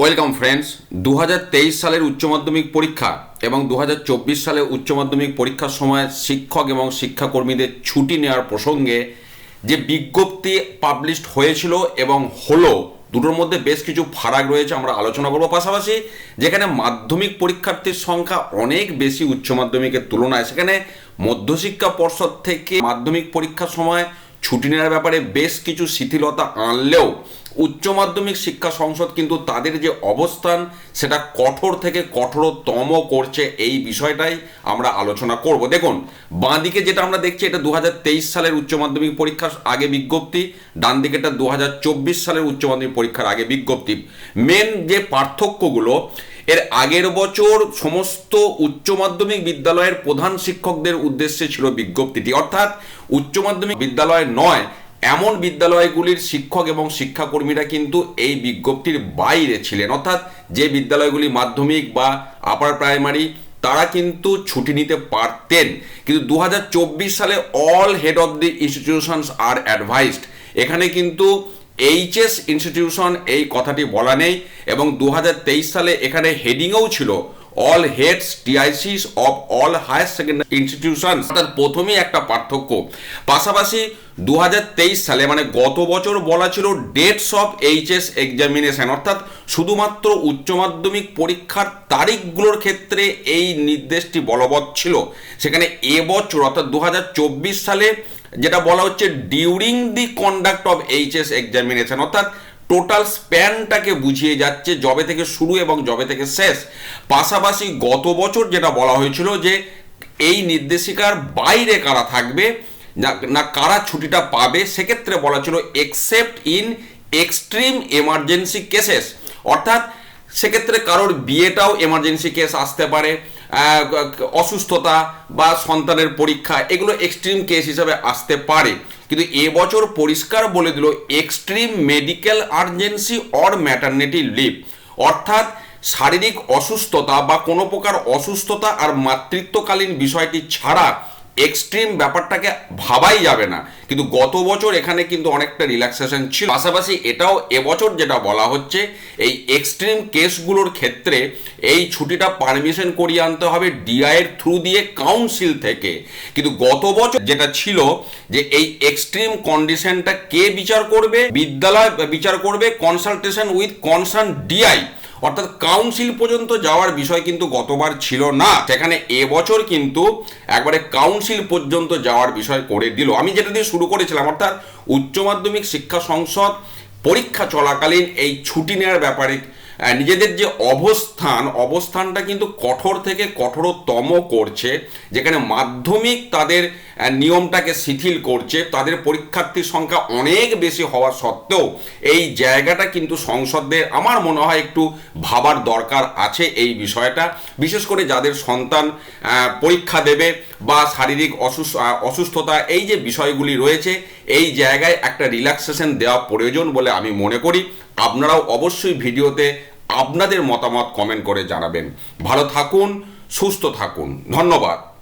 Welcome friends দু হাজার তেইশ সালের উচ্চ মাধ্যমিক পরীক্ষা এবং দু সালের উচ্চ মাধ্যমিক পরীক্ষার সময় শিক্ষক এবং শিক্ষাকর্মীদের ছুটি নেওয়ার প্রসঙ্গে যে বিজ্ঞপ্তি পাবলিশড হয়েছিল এবং হলো, দুটোর মধ্যে বেশ কিছু ফারাক রয়েছে, আমরা আলোচনা করব পাশাপাশি, যেখানে মাধ্যমিক পরীক্ষার্থীর সংখ্যা অনেক বেশি উচ্চ মাধ্যমিকের তুলনায়। সেখানে মধ্যশিক্ষা পর্ষদ থেকে মাধ্যমিক পরীক্ষার সময় ছুটি নেওয়ার ব্যাপারে বেশ কিছু শিথিলতা আনলেও উচ্চ মাধ্যমিক শিক্ষা সংসদ কিন্তু তাদের যে অবস্থান, সেটা কঠোর থেকে কঠোরতম করছে এই বিষয়টাই আমরা আলোচনা করব। দেখুন বাঁ দিকে যেটা আমরা দেখছি, এটা দু হাজার তেইশ সালের উচ্চ মাধ্যমিক পরীক্ষার আগে বিজ্ঞপ্তি ডান দিকেটা দু হাজার চব্বিশ সালের উচ্চ মাধ্যমিক পরীক্ষার আগে বিজ্ঞপ্তি। মেন যে পার্থক্যগুলো এর আগের বছর সমস্ত উচ্চ মাধ্যমিক বিদ্যালয়ের প্রধান শিক্ষকদের উদ্দেশ্যে ছিল বিজ্ঞপ্তিটি। অর্থাৎ উচ্চ মাধ্যমিক বিদ্যালয় নয়, এমন বিদ্যালয়গুলির শিক্ষক এবং শিক্ষাকর্মীরা কিন্তু এই বিজ্ঞপ্তির বাইরে ছিলেন। অর্থাৎ যে বিদ্যালয়গুলি মাধ্যমিক বা আপার প্রাইমারি, তারা কিন্তু ছুটি নিতে পারতেন। কিন্তু দু হাজার চব্বিশ সালে all head of the institutions are advised. এখানে কিন্তু এইচএস ইনস্টিটিউশন এই কথাটি বলা নেই এবং দু হাজার তেইশ সালে এখানে হেডিংও ছিল all heads TICs of all higher secondary institution অর্থাৎ প্রথমেই একটা পার্থক্য। পাশাপাশি দু হাজার তেইশ সালে মানে গত বছর বলা ছিল ডেটস অফ এইচএস এক্সামিনেশন অর্থাৎ শুধুমাত্র উচ্চ মাধ্যমিক পরীক্ষার তারিখগুলোর ক্ষেত্রে এই নির্দেশটি বলবৎ ছিল। সেখানে এবছর অর্থাৎ দু হাজার চব্বিশ সালে যেটা বলা হচ্ছে during the conduct of HS examination অর্থাৎ টোটাল স্প্যানটাকে বুঝিয়ে যাচ্ছে জবে থেকে শুরু এবং জবে থেকে শেষ। পাশাপাশি গত বছর যেটা বলা হয়েছিল যে এই নির্দেশিকার বাইরে কারা থাকবে, না কারা ছুটিটা পাবে, সেক্ষেত্রে বলা ছিল except in extreme emergency cases অর্থাৎ সেক্ষেত্রে কারোর বিয়েটাও এমার্জেন্সি কেস আসতে পারে। অসুস্থতা বা সন্তানের পরীক্ষা, এগুলো এক্সট্রিম কেস হিসাবে আসতে পারে। কিন্তু এবছর পরিষ্কার বলে দিল extreme medical urgency or maternity leave অর্থাৎ শারীরিক অসুস্থতা বা কোনো প্রকার অসুস্থতা আর মাতৃত্বকালীন বিষয়টি ছাড়া এক্সট্রিম ব্যাপারটাকে ভাবাই যাবে না। কিন্তু গত বছর এখানে কিন্তু অনেকটা রিল্যাক্সেশন ছিল। পাশাপাশি এটাও এবছর যেটা বলা হচ্ছে, এই এক্সট্রিম কেসগুলোর ক্ষেত্রে এই ছুটিটা পারমিশন করিয়ে আনতে হবে ডিআইয়ের থ্রু দিয়ে কাউন্সিল থেকে। কিন্তু গত বছর যেটা ছিল যে এই এক্সট্রিম কন্ডিশনটা কে বিচার করবে? বিদ্যালয় বিচার করবে কনসালটেশন উইথ কনসার্ন ডিআই অর্থাৎ কাউন্সিল পর্যন্ত যাওয়ার বিষয় কিন্তু গতবার ছিল না। সেখানে এবছর কিন্তু একবারে কাউন্সিল পর্যন্ত যাওয়ার বিষয় করে দিল। আমি যেটা দিয়ে শুরু করেছিলাম, অর্থাৎ উচ্চ মাধ্যমিক শিক্ষা সংসদ পরীক্ষা চলাকালীন এই ছুটি নেওয়ার ব্যাপারে নিজেদের যে অবস্থান, অবস্থানটা কিন্তু কঠোর থেকে কঠোরতম করছে, যেখানে মাধ্যমিক তাদের নিয়মটাকে শিথিল করছে, তাদের পরীক্ষার্থীর সংখ্যা অনেক বেশি হওয়া সত্ত্বেও এই জায়গাটা কিন্তু সংসদের আমার মনে হয় একটু ভাবার দরকার আছে এই বিষয়টা, বিশেষ করে যাদের সন্তান পরীক্ষা দেবে বা শারীরিক অসুস্থ অসুস্থতা, এই যে বিষয়গুলি রয়েছে, এই জায়গায় একটা রিল্যাক্সেশন দেওয়া প্রয়োজন বলে আমি মনে করি। আপনারাও অবশ্যই ভিডিওতে আপনাদের মতামত কমেন্ট করে জানাবেন। ভালো থাকুন সুস্থ থাকুন। ধন্যবাদ।